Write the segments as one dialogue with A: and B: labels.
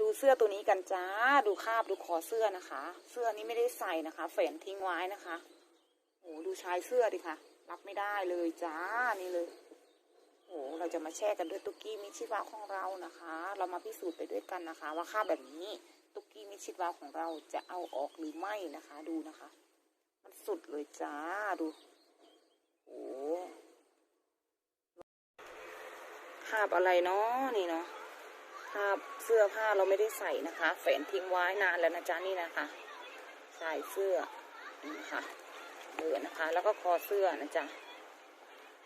A: ดูเสื้อตัวนี้กันจ้า ดูคาบดูคอเสื้อนะคะ เสื้อนี้ไม่ได้ใส่นะคะแฝนทิ้งไว้นะคะโอ้ดูชายเสื้อดิค่ะรับไม่ได้เลยจ้านี่เลยโอ้เราจะมาแช่กันด้วยตุกกี้มิชิวะของเรานะคะ เรามาพิสูจน์ไปด้วยกันนะคะ ว่าคาบแบบนี้ตุกกี้มิชิวะของเราจะเอาออกหรือไม่นะคะ ดูนะคะ มันสุดเลยจ้าดูโอ้คาบอะไรเนาะนี่เนาะ คาเสื้อผ้าเราไม่ได้ใส่นะคะ แฝนทิ้งไว้นานแล้วนะจ๊ะนี่นะคะใส่เสื้อนี่ค่ะเลือนะคะ แล้วก็คอเสื้อนะจ๊ะ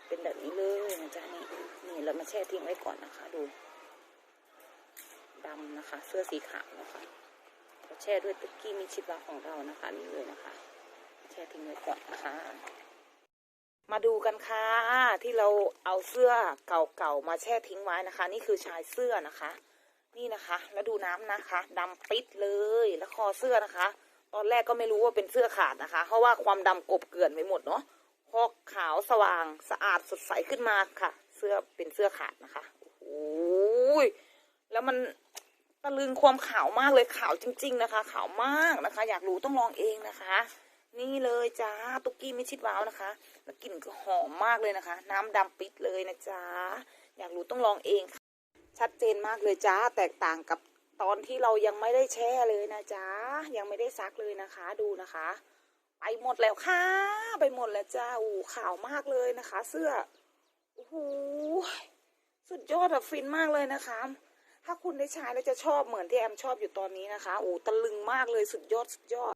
A: เป็นแบบนี้เลยนะจ๊ะนี่นี่เรามาแช่ทิ้งไว้ก่อนนะคะ ดูดำนะคะ เสื้อสีขาวนะคะเราแช่ด้วยตุ๊กกี้มิชิบะของเรานะคะนี่เลยนะคะ แช่ทิ้งไว้ก่อนนะคะ มาดูกันค่ะที่เราเอาเสื้อเก่าๆมาแช่ทิ้งไว้นะคะ นี่คือชายเสื้อนะคะ นี่นะคะ แล้วดูน้ำนะคะดำปิดเลยแล้วคอเสื้อนะคะ ตอนแรกก็ไม่รู้ว่าเป็นเสื้อขาดนะคะ เพราะว่าความดำกบเกลื่อนไปหมดเนาะพอขาวสว่างสะอาดสดใสขึ้นมาค่ะ เสื้อเป็นเสื้อขาดนะคะโอ้ยแล้วมันตะลึงความขาวมากเลยขาวจริง ๆ นะคะ ขาวมากนะคะ อยากรู้ต้องลองเองนะคะ นี่เลยจ้าตุกกี้ไมิชิดว้าวนะคะ แล้วกลิ่นก็หอมมากเลยนะคะ น้ำดำปิดเลยนะจ๊ะอยากรู้ต้องลองเองค่ะชัดเจนมากเลยจ้าแตกต่างกับตอนที่เรายังไม่ได้แช่เลยนะจ๊ะยังไม่ได้ซักเลยนะคะ ดูนะคะ ไปหมดแล้วค่ะ ไปหมดแล้วจ้าอู้ขาวมากเลยนะคะ เสื้อโอ้โหสุดยอดอะฟินมากเลยนะคะ ถ้าคุณได้ใช้แล้วจะชอบเหมือนที่แอมชอบอยู่ตอนนี้นะคะโอ้ตะลึงมากเลยสุดยอดสุดยอด